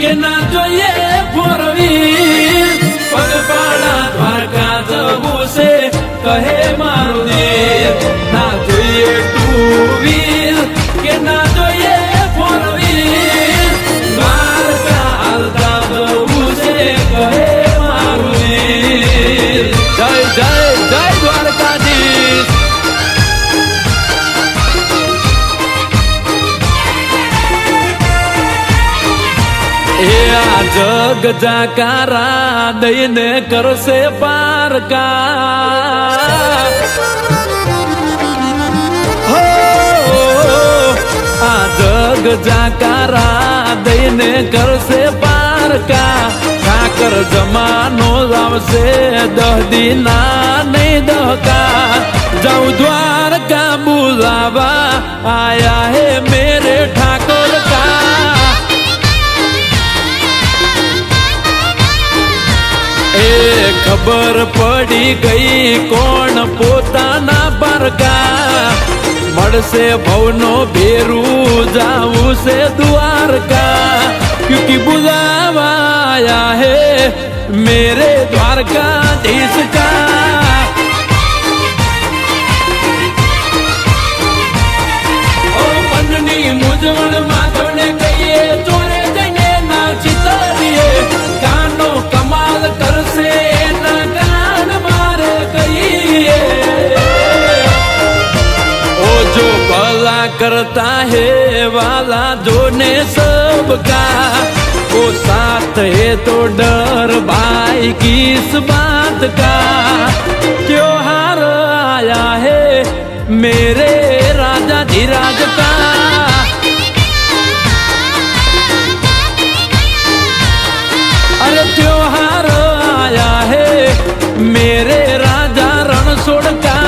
que nada. જગ જાકારા દઈને કરશે પારકા હો આ જગ જાકારા દઈને કરશે પારકા ઠાકર જમાનો આવશે દહ દીના નહીં દહકા જાઉં દ્વારકા બુલાવા આયા હે મેરે ખબર પડી ગઈ કોણ પોતાના પરકા મળશે ભવનો ભેરું જાવું છે દ્વારકા ક્યુકી બુલાવાયા હે મેરે દ્વારકાધીશ કા वाला जोने सबका। वो साथ है तो डर भाई किस बात का। त्योहार आया है मेरे राजा धीराज का? अरे त्योहार आया है मेरे राजा रणछोड़ का?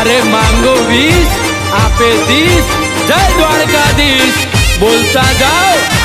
अरे मांगो वीस आपे तीस जय द्वारकाधीश। बोलता जाओ।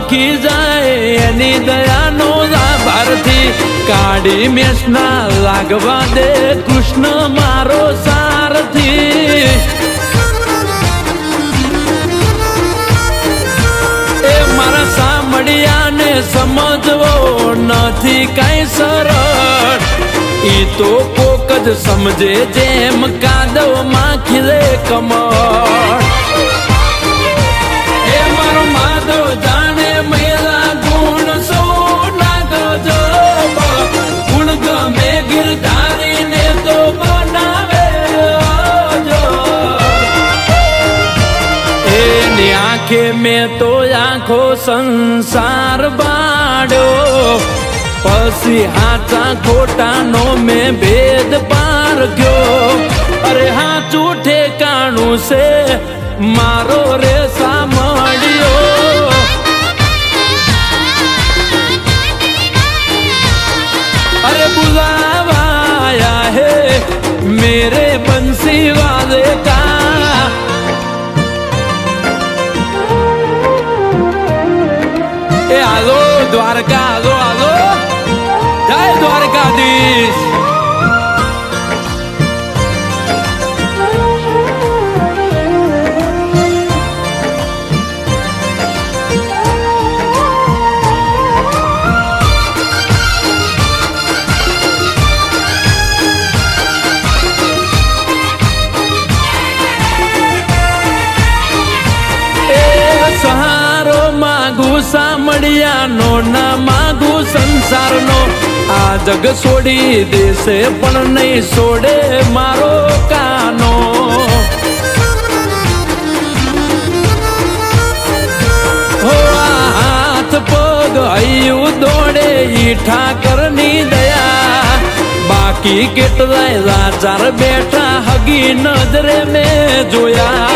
લખી જાય એની દયાનો આભારથી કાઢી મેષના લાગવા દે કૃષ્ણ મારો સારથી. એ મારા સામડિયાને સમજવો નથી કઈ સરળ. ઈ તો કોક જ સમજે જેમ કાદવમાં ખીલે કમળ. में तो आखो संसार बाड़ो पसी हाचा खोटा नो में भेद पार गयो अरे हाँ चूठे कानू से मारो रे मेरे बंसी वाले का। doar a galo. સામડિયાનો ના માગુ સંસારનો આ જગ છોડી દેશે પણ નહીં છોડે મારો કાનો હો આ હાથ પગ હૈયું દોડે ઈ ઠાકરની દયા બાકી કેટલાય લાચાર બેઠા હગી નજરે મેં જોયા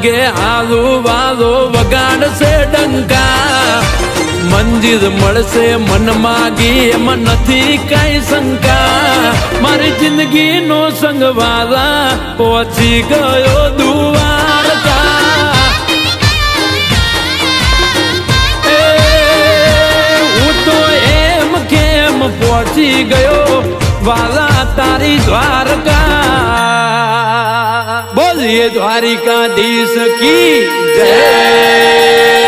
માર્ગે આલુ વાલો વગાડશે ડંકા મંદિર મળશે મન માગી એમાં નથી કઈ શંકા મારી જિંદગી નો સંગવાલા પહોંચી ગયો દ્વારકા એ પહોંચી ગયો વાલા તારી દ્વારકા બોલીએ દ્વારિકાધીશ કી જય